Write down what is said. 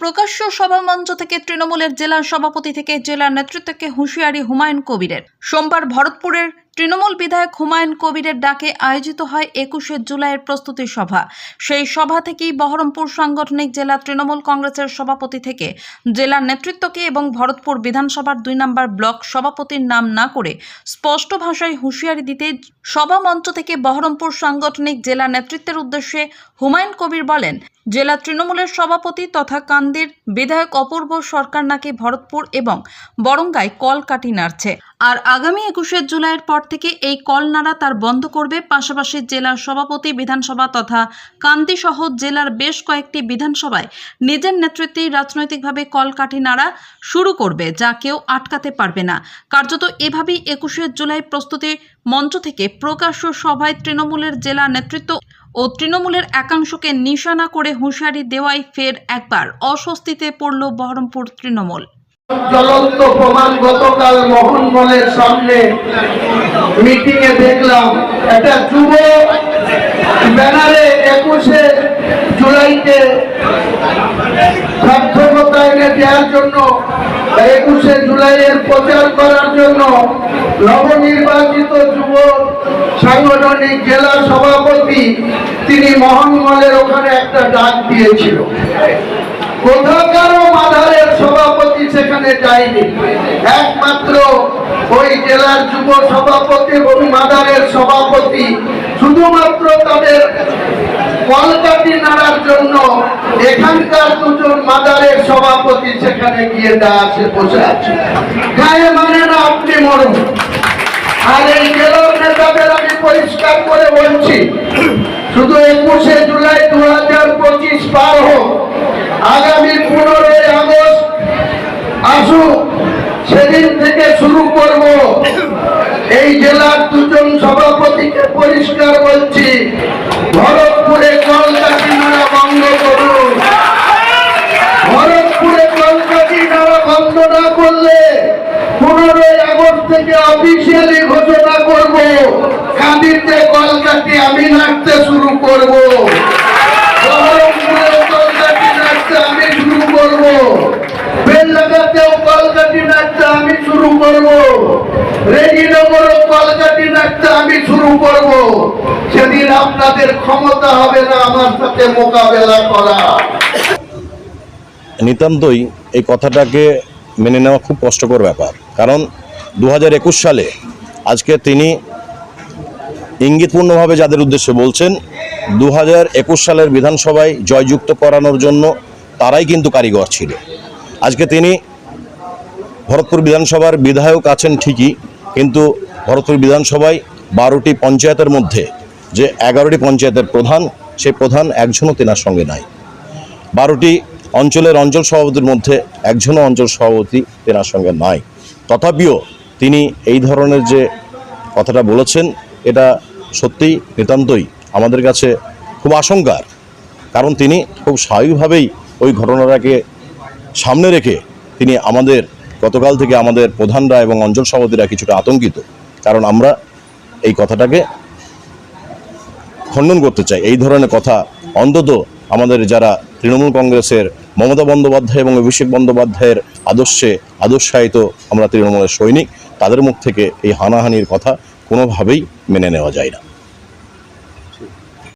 প্রকাশ্য সভা মঞ্চ থেকে তৃণমূলের জেলা সভাপতি থেকে জেলা নেতৃত্বকে হুঁশিয়ারি হুমায়ুন কবিরের। সোমবার ভরতপুরের তৃণমূল বিধায়ক হুমায়ুন কবিরের ডাকে আয়োজিত হয় একুশে জুলাইয়ের প্রস্তুতি সভা। সেই সভা থেকেই বহরমপুর সাংগঠনিক জেলা তৃণমূল কংগ্রেসের সভাপতি থেকে জেলা নেতৃত্বকে এবং ভরতপুর বিধানসভার দুই নম্বর ব্লক সভাপতির নাম না করে স্পষ্ট ভাষায় হুঁশিয়ারি দিতে সভা মঞ্চ থেকে বহরমপুর সাংগঠনিক জেলা নেতৃত্বের উদ্দেশ্যে হুমায়ুন কবির বলেন, জেলা তৃণমূলের সভাপতি তথা কান্দির বিধায়ক অপূর্ব সরকার নাকি ভরতপুর এবং বরঙ্গায় কল কাটি নাড়ছে। আর আগামী একুশে জুলাইয়ের পর থেকে এই কল নাড়া তার বন্ধ করবে। পাশাপাশি জেলার সভাপতি, বিধানসভা তথা কান্দি সহ জেলার বেশ কয়েকটি বিধানসভায় নিজের নেতৃত্বেই রাজনৈতিকভাবে কল কাঠি নাড়া শুরু করবে, যা কেউ আটকাতে পারবে না। কার্যত এভাবেই একুশে জুলাই প্রস্তুতি মঞ্চ থেকে প্রকাশ্য সভায় তৃণমূলের জেলা নেতৃত্ব ও তৃণমূলের একাংশকে নিশানা করে হুঁশিয়ারি দেওয়াই ফের একবার। অস্বস্তিতে পড়ল বহরমপুর তৃণমূল। জ্বলন্ত প্রমাণ গতকাল মোহনমলের সামনে মিটিং এ দেখলাম, একটা যুব ব্যানারে একুশে জুলাইতে সার্থকতা এনে দেওয়ার জন্য, একুশে জুলাইয়ের প্রচার করার জন্য নবনির্বাচিত যুব সাংগঠনিক জেলা সভাপতি তিনি মোহনমলের ওখানে একটা ডাক দিয়েছিল। মাধারের সভাপতি চাইনি। একমাত্র ওই জেলার যুব সভাপতি এবং মাদারের সভাপতি। শুধুমাত্র তাদের কলকাতি নাড়ার জন্য এখানকার দুজন মাদারের সভাপতি সেখানে গিয়ে আছে বসে আছে। গায়ে মানে না, আপনি মরুন আর এই জেলার নেতাদের আমি পরিষ্কার করে বলছি শুধু একুশে জুলাই দু হাজার পঁচিশ পার হোক আগামী পনেরোই আগস্ট আসুক সেদিন থেকে শুরু করব এই জেলার দুজন সভাপতিকে পরিষ্কার বলছি, ভরতপুরে কলকাতি নাড়া বন্ধ করুন। ভরতপুরে কলকাতি নাড়া বন্ধ না করলে পনেরোই আগস্ট থেকে অফিসিয়ালি ঘোষণা করব কাঁদিতে কলকাতি আমি নাচতে শুরু করব। বহরমপুরে কলকাতি নাচতে আমি শুরু করব। বেললাগাতেও কলকাতি নাচতে আমি শুরু করব। রেজিনগরও নাচতে আমি শুরু করব। সেদিন আপনাদের ক্ষমতা হবে না আমার সাথে মোকাবেলা করা। নিতান্তই এই কথাটাকে মেনে নেওয়া খুব কষ্টকর ব্যাপার। কারণ দু হাজার একুশ সালে আজকে তিনি ইঙ্গিতপূর্ণভাবে যাদের উদ্দেশ্যে বলছেন দু হাজার একুশ সালের বিধানসভায় জয়যুক্ত করানোর জন্য তারাই কিন্তু কারিগর ছিল। আজকে তিনি ভরতপুর বিধানসভার বিধায়ক আছেন ঠিকই, কিন্তু ভরতপুর বিধানসভায় বারোটি পঞ্চায়েতের মধ্যে যে এগারোটি পঞ্চায়েতের প্রধান, সেই প্রধান একজনও তেনার সঙ্গে নাই। বারোটি অঞ্চলের অঞ্চল সভাপতির মধ্যে একজনও অঞ্চল সভাপতি তেনার সঙ্গে নাই। তথাপিও তিনি এই ধরনের যে কথাটা বলেছেন, এটা সত্যিই নিতান্তই আমাদের কাছে খুব আশঙ্কার। কারণ তিনি খুব স্বাভাবিকভাবেই ওই ঘটনাটাকে সামনে রেখে তিনি আমাদের, গতকাল থেকে আমাদের প্রধানরা এবং অঞ্চল সভাপতিরা কিছুটা আতঙ্কিত। কারণ আমরা এই কথাটাকে খণ্ডন করতে চাই। এই ধরনের কথা অন্তত আমাদের যারা তৃণমূল কংগ্রেসের মমতা বন্দ্যোপাধ্যায় এবং অভিষেক বন্দ্যোপাধ্যায়ের আদর্শে আদর্শায়িত আমরা তৃণমূলের সৈনিক, তাদের মুখ থেকে এই হানাহানির কথা কোনোভাবেই মেনে নেওয়া যায় না।